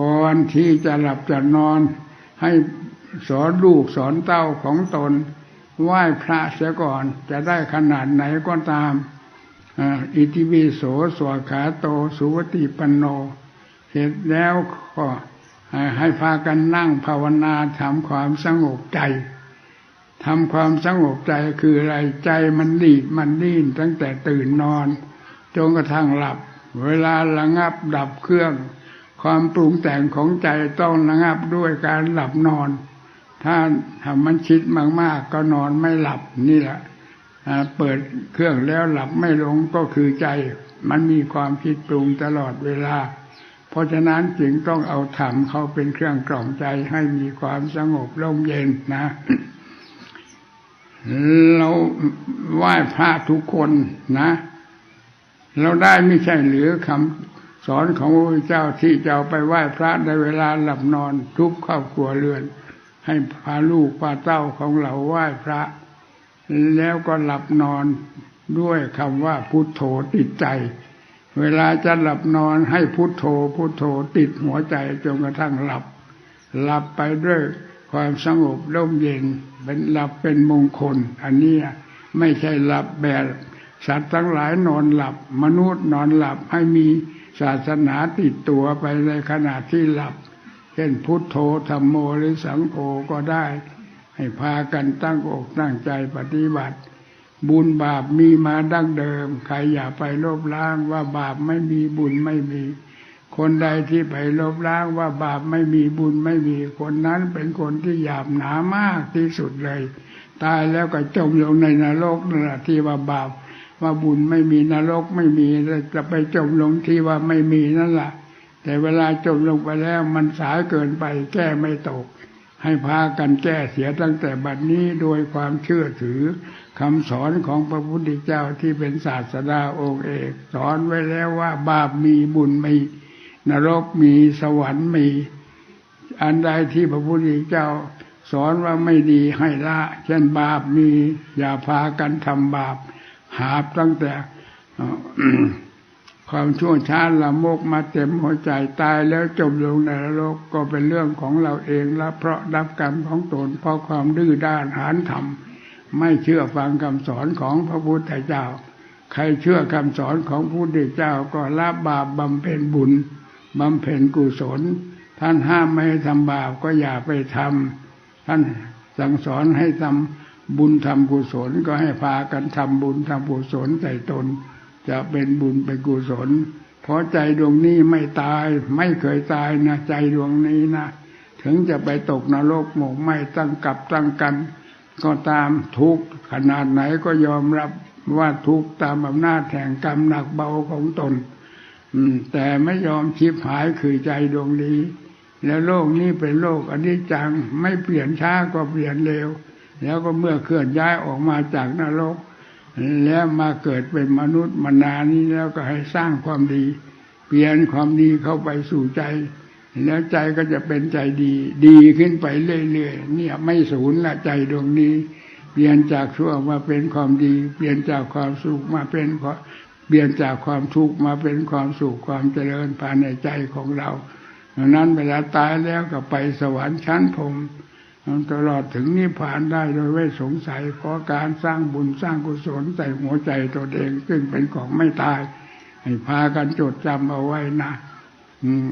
ก่อนที่จะหลับจะนอนให้สอนลูกสอนเต้าของตน ไหว้พระเสียก่อนจะได้ขนาดไหนก็ตามอิติวิโสสวขาโต สุวติปันโน เสร็จแล้วก็ให้พากันนั่งภาวนาทำความสงบใจทำความสงบใจคืออะไรใจมันดีดมันดิ้นตั้งแต่ตื่นนอนจนกระทั่งหลับ เวลาระงับดับเครื่อง ความปรุงแต่งของใจต้องระงับด้วยการหลับนอน ถ้าทำมันคิดมากๆ ก็นอนไม่หลับนี่แหละเปิดเครื่องแล้วหลับไม่ลงก็คือใจ มันมีความคิดปรุงตลอดเวลา เพราะฉะนั้นจึงต้องเอาธรรมเขาเป็นเครื่องกล่อมใจให้มีความสงบร่มเย็นนะเราไหว้พระทุกคนนะ เราได้ไม่ใช่หรือคำ สอนของพระเจ้าที่จะเอาไปไหว้พระในเวลาหลับนอนทุกครอบครัวเรือน ให้พาลูกพาเต้าของเราไหว้พระ แล้วก็หลับนอนด้วยคำว่าพุทโธติดใจ เวลาจะหลับนอนให้พุทโธพุทโธติดหัวใจจนกระทั่งหลับ หลับไปด้วยความสงบร่มเย็นเป็นหลับเป็นมงคล อันนี้ไม่ใช่หลับแบบสัตว์ทั้งหลายนอนหลับ มนุษย์นอนหลับให้มี ศาสนาติดตัวไปในขณะที่หลับ เช่นพุทโธธรรมโมหรือสังโฆก็ได้ ให้พากันตั้งอกตั้งใจปฏิบัติ บุญบาปมีมาดั้งเดิม ใครอย่าไปลบล้างว่าบาปไม่มีบุญไม่มี คนใดที่ไปลบล้างว่าบาปไม่มีบุญไม่มี คนนั้นเป็นคนที่หยาบหนามากที่สุดเลย ตายแล้วก็จมลงในนรกนั่นแหละที่ว่าบาป ว่าบุญไม่มีนรกไม่มีจะไปจมลงที่ว่าไม่มีนั่นแหละแต่เวลาจมลงไปแล้วมันสายเกินไปแก้ไม่ตก ให้พากันแก้เสียตั้งแต่บัดนี้โดยความเชื่อถือคำสอนของพระพุทธเจ้าที่เป็นศาสดาองค์เอกสอนไว้แล้วว่าบาปมีบุญไม่นรกมีสวรรค์มีอันใดที่พระพุทธเจ้า สอนว่าไม่ดีให้ละ เช่นบาปมีอย่าพากันทำบาป หาบตั้งแต่ความชั่วช้าละโมกมาเต็มหัวใจตายแล้วจมลงในนรกก็เป็นเรื่องของเราเองละเพราะดับกรรมของตนเพราะความดื้อด้านหานธรรม ไม่เชื่อฟังคำสอนของพระพุทธเจ้า ใครเชื่อคำสอนของพระพุทธเจ้าก็ละบาปบำเพ็ญบุญบำเพ็ญกุศล ท่านห้ามไม่ให้ทำบาปก็อย่าไปทำท่านสั่งสอนให้ทำ บุญทำกุศลก็ให้พากันทำบุญทำกุศลใส่ตน จะเป็นบุญเป็นกุศล เพราะใจดวงนี้ไม่ตายไม่เคยตายนะใจดวงนี้นะถึงจะไปตกนรกหมกไหมตั้งกับตั้งกัน ก็ตามทุกขนาดไหนก็ยอมรับว่าทุกตามอำนาจแห่งกรรมหนักเบาของตนแต่ไม่ยอมชิบหายคือใจดวงนี้ แล้วโลกนี้เป็นโลกอันนี้จังไม่เปลี่ยนช้าก็เปลี่ยนเร็ว แล้วก็เมื่อเคลื่อนย้ายออกมาจากนรก แล้วมาเกิดเป็นมนุษย์มนานี้แล้วก็ให้สร้างความดี เปลี่ยนความดีเข้าไปสู่ใจ แล้วใจก็จะเป็นใจดี ดีขึ้นไปเรื่อยๆเนี่ยไม่สูญละใจดวงนี้ เปลี่ยนจากชั่วมาเป็นความดี เปลี่ยนจากความสุขมาเป็นเปลี่ยนจากความทุกข์มาเป็นความสุขความเจริญภายในใจของเราดังนั้นเวลาตายแล้วก็ไปสวรรค์ชั้นพรม ตลอดถึงนิพพานได้โดยไม่สงสัยเพราะการสร้างบุญสร้างกุศลใส่หัวใจตัวเองซึ่งเป็นของไม่ตายให้พากันจดจำเอาไว้นะ อืม